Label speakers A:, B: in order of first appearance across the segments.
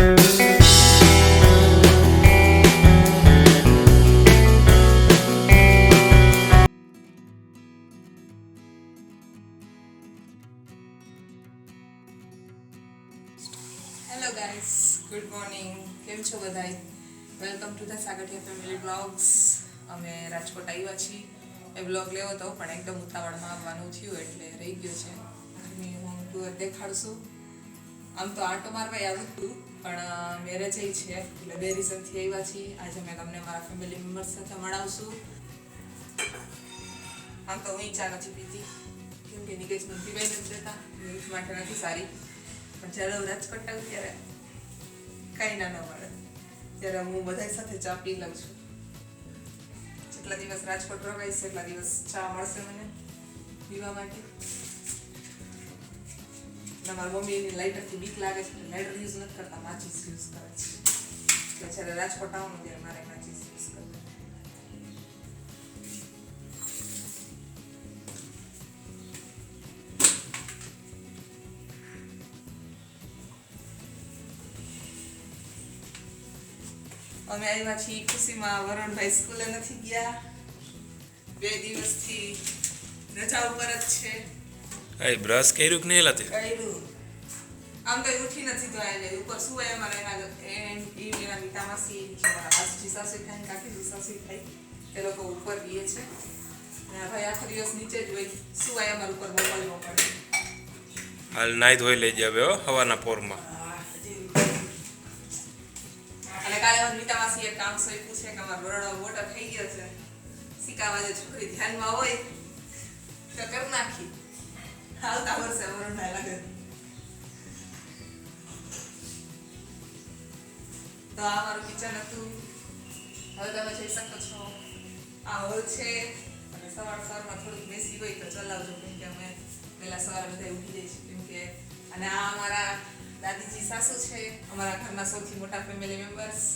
A: Hello guys good morning કેમ છો બધાય? Welcome to the Sagathiya family blogs અમે રાજકોટ આવ્યા છીએ. એ બ્લોગ લેવો હતો પણ એકદમ ઉતાવળમાં આવવાનું થયું એટલે રહી ગયો છે. ઘરની હું ટુર દેખાડશું. આમ તો આંટો મારવા આવું હતું પણ મેરેજ એ છે. એટલે બે રીઝનથી આવ્યા છીએ. આજે મેં તમને મારા ફેમિલી મેમ્બર્સ સાથે મળાવશું. આમ તો હું ચા નથી પીતી. કેમ કે નિકેશનું પીવાય નથી રહેતા ન્યૂઝ માટે નથી સારી. પણ જ્યારે હું રાજકોટ આવું ત્યારે કાંઈ ના ન મળે. ત્યારે હું બધા સાથે ચા પી લઉં છું. જેટલા દિવસ રાજકોટ રોકાઈશ એટલા દિવસ ચા મળશે મને. પીવા માટે. અને મારી મમ્મી એની લાઇટરથી બીક લાગે છે લાઇટર યુઝ નથી કરતા માચીસ યુઝ કરે છે એટલે જ્યારે રાજકોટ આવવાનું ત્યારે મારે માચીસ યુઝ કરવું અમે આવ્યા છીએ ખુશીમાં વરુણભાઈ સ્કૂલે નથી ગયા બે દિવસથી રજા ઉપર જ છે
B: બ્રશ કર્યું કે નહીં લાતે
A: કર્યું આમ તો એ ઉઠી નથી તો એને ઉપર સુવાય અમારે એના ઈ એના મીતા માસી છે અમારા બાસુજી સાસુ થાય કાકી સાસુ થાય એ લોકો ઉપર ગીએ છે ભાઈ આખો દિવસ નીચે જ હોય સુવાય અમારા ઉપર મોબાઈલમાં પડે
B: હાલ નાઈ ધોઈ લઈ જાવે હો હવાના પોરમાં
A: અને કાલે મને મીતા એક કામ સોંપ્યું છે કે અમારો વરણો મોટો થઈ ગયો છે સિક્કામાં જે છોકરી ધ્યાનમાં હોય તો કર નાખી હાલતા વર્ષે વરણા લગન તો આ મારું કિચન હતું. હવે તમે જઈ શકો છો. આ હોલ છે. અને સવાર સવારમાં થોડુંક બેસી હોય તો ચલાવજો, કેમ કે અમે પહેલાં સવારે બધા ઉઠી જઈએ છીએ કેમ કે અને આ અમારા દાદીજી સાસુ છે. અમારા ઘરના સૌથી મોટા ફેમિલી મેમ્બર્સ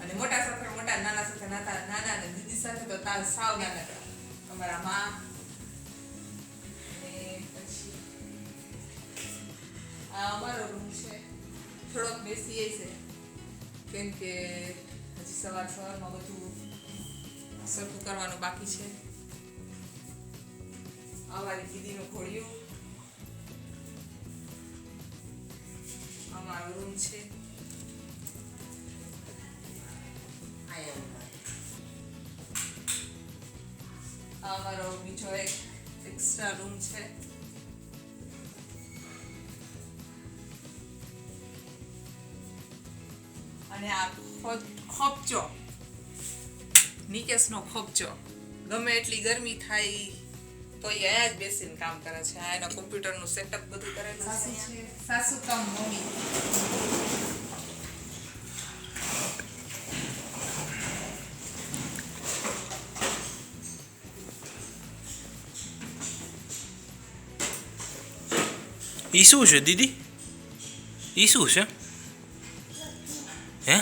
A: અને મોટા સાથે મોટા, નાના સાથે નાતા નાના અને દીદી સાથે તો તાર સાવ નાના અમારા મા. પછી આ અમારો રૂમ છે. થોડોક બેસીએ છે. કેમ કે હજી સવાર સવારમાં બધું સરખું કરવાનું બાકી છે. અમારી દીદીનું ઘોડિયું. અમારો રૂમ છે. અમારો બીજો એક એક્સ્ટ્રા રૂમ છે. અને આ ખોપચો નિકેશનો ખોપચો ગમે એટલી ગરમી થાય તો એ અહીંયા જ બેસીને કામ કરે છે. આ એના કોમ્પ્યુટરનું સેટઅપ બધું કરેલું સાસુ છે. સાસુ કામ મમ્મી.
B: ઈ શું છે દીદી? ઈ શું છે? હે?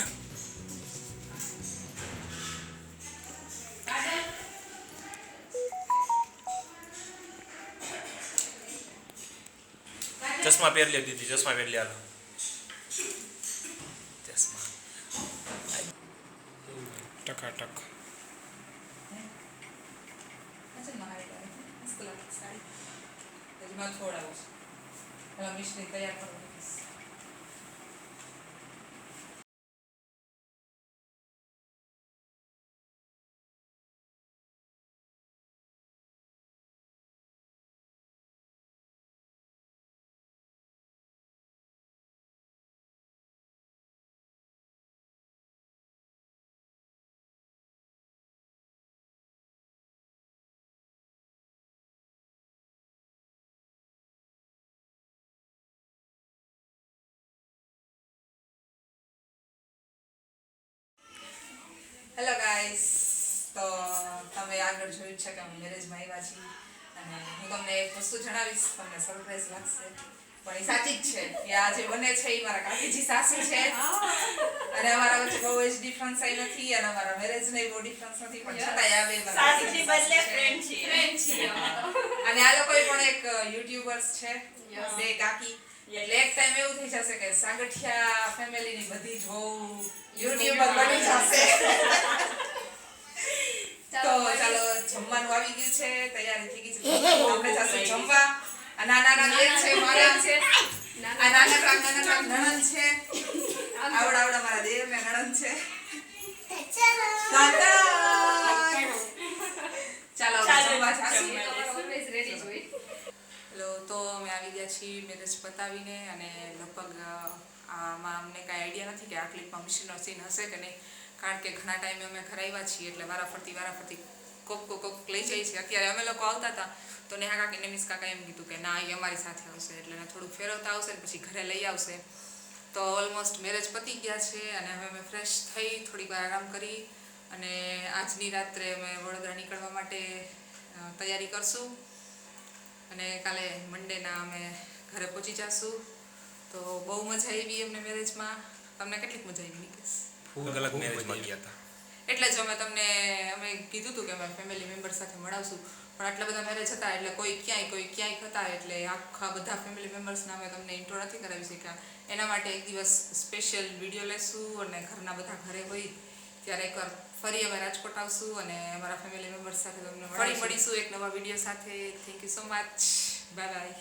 B: ચશ્મા પહેર લે દીદી, ચશ્મા પહેર લે હાલો. ચશ્મા. ટકાટક.
A: પેલા મિશ્રી તૈયાર કરવા હેલો ગાઈસ તો તમે આગળ જોયું છે કે હું મેરેજમાં આવ્યા છીએ અને હું તમને એક વસ્તુ જણાવીશ તમને સરપ્રાઈઝ લાગશે. પણ એ સાચી જ છે કે આ જે બને છે એ મારા કાકીજી સાસુ છે. અને અમારા વચ્ચે બહુ જ ડિફરન્સ આવી નથી અને અમારા મેરેજ ને બહુ ડિફરન્સ નથી પણ છતાંય આવે
C: સાસુની બદલે
A: ફ્રેન્ડ છે.
C: ફ્રેન્ડ છે
A: અને આ લોકો પણ એક યુટ્યુબર્સ છે બે કાકી. એટલે એક ટાઈમ એવું થઈ જશે કે સાગઠિયા ફેમિલીની બધી જ વહુ યુટ્યુબર બની જશે તો ચાલો જમવાનું આવી ગયું છે તૈયારી થઈ ગઈ છે. આપણે જશું જમવા. આ નાના નાના છે મારા છે. આ નાનકડા નાનકડા નણંદ છે. આવડા આવડા મારા દેવ ને નણંદ છે. ચાલો જમવા જાશું. હેલો તો અમે આવી ગયા છીએ મેરેજ પતાવીને અને લગભગ આમાં અમને કાંઈ આઈડિયા નથી કે આ ક્લિપમાં મિશીનનો સીન હશે કે નહીં. કારણ કે ઘણા ટાઈમે અમે ઘરે આવ્યા છીએ એટલે વારાફરતી વારાફરતી કોક કોક કોક લઈ જાય છે. અત્યારે અમે લોકો આવતા હતા તો નેહા કાકીને મિસ કાકા એમ કીધું કે ના એ અમારી સાથે આવશે એટલે એને થોડુંક ફેરવતા આવશે ને પછી ઘરે લઈ આવશે. તો ઓલમોસ્ટ મેરેજ પતી ગયા છે અને હવે અમે ફ્રેશ થઈ થોડીક વાર આરામ કરી અને આજની રાત્રે અમે વડોદરા નીકળવા માટે તૈયારી કરશું. અને કાલે મંડેના અમે ઘરે પહોંચી જશું. તો બહુ મજા આવી એમને મેરેજમાં તમને કેટલીક મજા આવી નિકેશ?
B: અલગ અલગ મેરેજમાં ગયા હતા.
A: એટલે જ અમે તમને અમે કીધું હતું કે અમે ફેમિલી મેમ્બર સાથે મળાવશું. પણ આટલા બધા મેરેજ હતા એટલે કોઈ ક્યાંય કોઈ ક્યાંય હતા એટલે આખા બધા ફેમિલી મેમ્બર્સના અમે તમને ઇન્ટ્રો નથી કરાવી શક્યા. એના માટે એક દિવસ સ્પેશિયલ વીડિયો લેશું અને ઘરના બધા ઘરે હોય ત્યારે એકવાર ફરી અમે રાજકોટ આવશું અને અમારા ફેમિલી મેમ્બર્સ સાથે તમને ફરી મળીશું એક નવા વીડિયો સાથે. Thank you so much bye bye